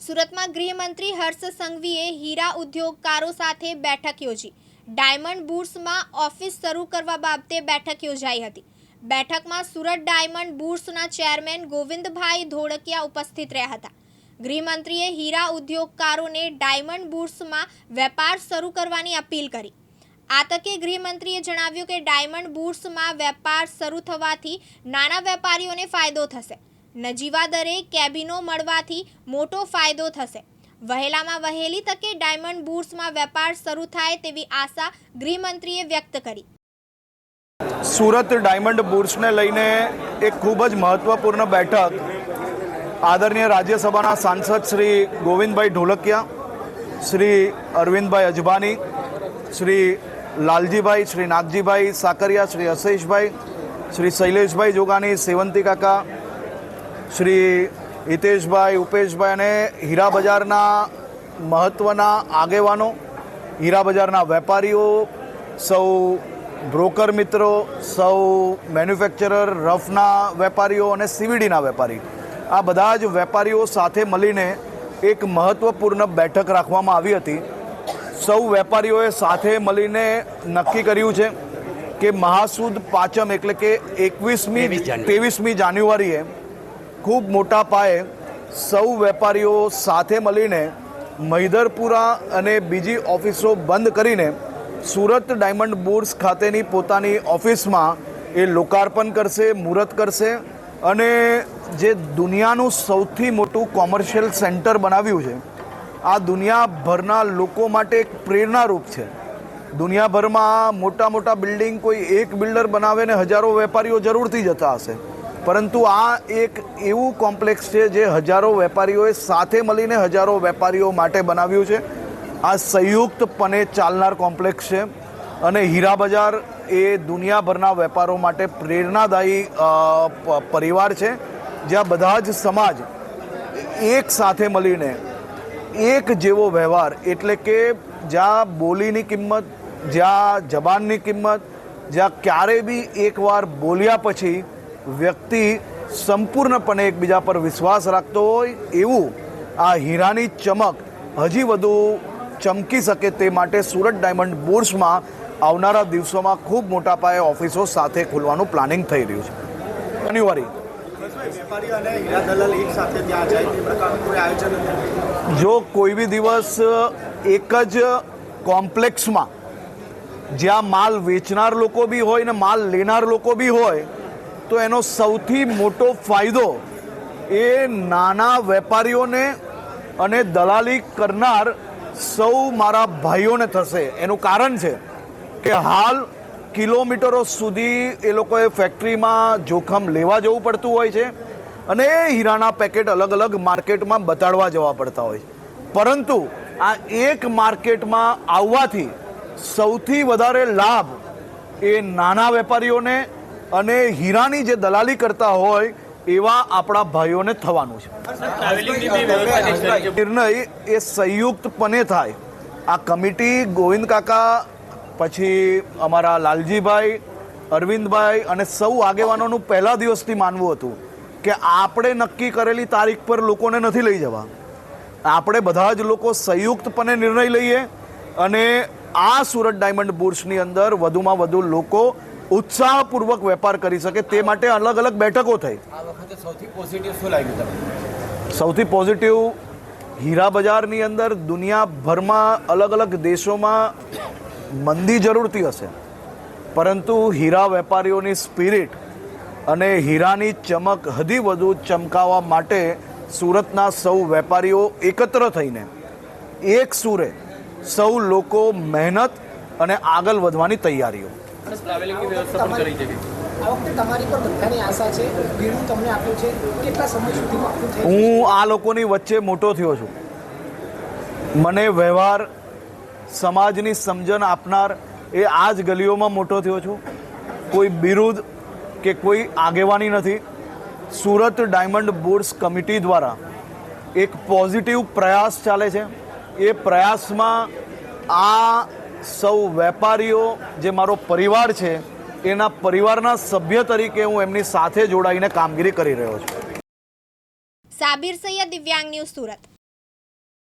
સુરતમાં ગૃહમંત્રી હર્ષ સંઘવીએ હીરા ઉદ્યોગકારો સાથે બેઠક યોજી. ડાયમંડ બુર્સમાં ઓફિસ શરૂ કરવા બાબતે બેઠક યોજાઈ હતી. બેઠકમાં સુરત ડાયમંડ બુર્સના ચેરમેન ગોવિંદભાઈ ધોળકિયા ઉપસ્થિત રહ્યા હતા. ગૃહમંત્રીએ હીરા ઉદ્યોગકારોને ડાયમંડ બુર્સમાં વેપાર શરૂ કરવાની અપીલ કરી. આ તકે ગૃહમંત્રીએ જણાવ્યું કે ડાયમંડ બુર્સમાં વેપાર શરૂ થવાથી નાના વેપારીઓને ફાયદો થશે. નજીવા દરે કેબિનો મળવાથી મોટો ફાયદો થશે. વહેલામાં વહેલી તકે ડાયમંડ બુર્સમાં વેપાર શરૂ થાય તેવી આશા ગૃહમંત્રીએ વ્યક્ત કરી. સુરત ડાયમંડ બુર્સને લઈને એક ખૂબ જ મહત્વપૂર્ણ બેઠક આદરણીય રાજ્યસભાના સાંસદ શ્રી ગોવિંદભાઈ ઢોલકિયા, શ્રી અરવિંદભાઈ અજબાની, શ્રી લાલજીભાઈ, શ્રી નાગજીભાઈ સાકરિયા, શ્રી અશેષભાઈ શ્રી શૈલેષભાઈ જોગાની સેવંતી કાકા શ્રી હિતેશભાઈ ઉપેશભાઈ અને હીરા બજારના મહત્ત્વના આગેવાનો હીરા બજારના વેપારીઓ સૌ બ્રોકર મિત્રો સૌ મેન્યુફેક્ચરર રફના વેપારીઓ અને સીવીડીના વેપારી. આ બધા જ વેપારીઓ સાથે મળીને એક મહત્ત્વપૂર્ણ બેઠક રાખવામાં આવી હતી. સૌ વેપારીઓએ સાથે મળીને નક્કી કર્યું છે કે મહાસુદ પાંચમ એટલે કે એકવીસમી ત્રેવીસમી જાન્યુઆરીએ ખૂબ મોટા પાયે સૌ વેપારીઓ સાથે મળીને મહિધરપુરા અને બીજી ઓફિસો બંધ કરીને સુરત ડાયમંડ બોર્સ ખાતેની પોતાની ઓફિસમાં એ લોકાર્પણ કરશે, મુહૂર્ત કરશે અને જે દુનિયાનું સૌથી મોટું કોમર્શિયલ સેન્ટર બનાવ્યું છે, આ દુનિયાભરના લોકો માટે એક પ્રેરણારૂપ છે. દુનિયાભરમાં મોટા મોટા બિલ્ડિંગ કોઈ એક બિલ્ડર બનાવે ને હજારો વેપારીઓ જરૂરથી જતા હશે. પરંતુ આ એક એવું કોમ્પ્લેક્સ છે જે હજારો વેપારીઓએ સાથે મળીને હજારો વેપારીઓ માટે બનાવ્યું છે. આ સંયુક્તપણે ચાલનાર કોમ્પ્લેક્સ છે અને હીરા બજાર એ દુનિયાભરના વેપારો માટે પ્રેરણાદાયી પરિવાર છે. જ્યાં બધા જ સમાજ એક સાથે મળીને એક જેવો વ્યવહાર એટલે કે જ્યાં બોલીની કિંમત, જ્યાં જબાનની કિંમત, જ્યાં ક્યારે બી એકવાર બોલ્યા પછી વ્યક્તિ સંપૂર્ણપણે એકબીજા પર વિશ્વાસ રાખતો હોય એવું આ હીરાની ચમક હજી વધુ ચમકી શકે તે માટે સુરત ડાયમંડ બોર્સમાં આવનારા દિવસોમાં ખૂબ મોટા પાયે ઓફિસો સાથે ખોલવાનું પ્લાનિંગ થઈ રહ્યું છે. નથી જો કોઈ બી દિવસ એક જ કોમ્પ્લેક્સમાં જ્યાં માલ વેચનાર લોકો બી હોય ને માલ લેનાર લોકો બી હોય તો એનો સૌથી મોટો ફાયદો એ નાના વેપારીઓને અને દલાલી કરનાર સૌ મારા ભાઈઓને થશે. એનું કારણ છે કે હાલ કિલોમીટરો સુધી એ લોકોએ ફેક્ટરીમાં જોખમ લેવા જવું પડતું હોય છે અને એ હીરાના પેકેટ અલગ અલગ માર્કેટમાં બતાડવા જવા પડતા હોય છે. પરંતુ આ એક માર્કેટમાં આવવાથી સૌથી વધારે લાભ એ નાના વેપારીઓને અને હીરાની જે દલાલી કરતા હોય, એવા આપણા ભાઈઓને થવાનું છે. નિર્ણય એ સંયુક્તપણે થાય. આ કમિટી ગોવિંદ કાકા, પછી અમારા લાલજીભાઈ, અરવિંદભાઈ અને સૌ આગેવાનોનું પહેલા દિવસથી માનવું હતું કે આપણે નક્કી કરેલી તારીખ પર લોકોને નથી લઈ જવા. આપણે બધા જ લોકો સંયુક્તપણે નિર્ણય લઈએ અને આ સુરત ડાયમંડ બુર્સની અંદર વધુમાં વધુ લોકો ઉત્સાહપૂર્વક વેપાર કરી શકે તે માટે અલગ અલગ બેઠકો થઈ. આ વખતે સૌથી પોઝિટિવ શું લાગ્યું તમને? સૌથી પોઝિટિવ હીરા બજારની અંદર દુનિયાભરમાં અલગ અલગ દેશોમાં મંદી જરૂરથી હશે. પરંતુ હીરા વેપારીઓની સ્પિરિટ અને હીરાની ચમક હજી વધુ ચમકાવવા માટે સુરતના સૌ વેપારીઓ એકત્ર થઈને એક સુરે સૌ લોકો મહેનત અને આગળ વધવાની તૈયારીઓ. હું આ લોકોની વચ્ચે મોટો થયો છું. મને વ્યવહાર, સમાજની સમજણ આપનાર એ આ જ ગલીઓમાં મોટો થયો છું. કોઈ બિરુદ કે કોઈ આગેવાની નથી. સુરત ડાયમંડ બોર્ડ્સ કમિટી દ્વારા એક પોઝિટિવ પ્રયાસ ચાલે છે. એ પ્રયાસમાં આ સૌ વેપારીઓ જે મારો પરિવાર છે, એના પરિવારના સભ્ય તરીકે હું એમની સાથે જોડાઈને કામગીરી કરી રહ્યો છું. સાબિર સૈયદ દિવ્યાંગ ન્યૂઝ સુરત.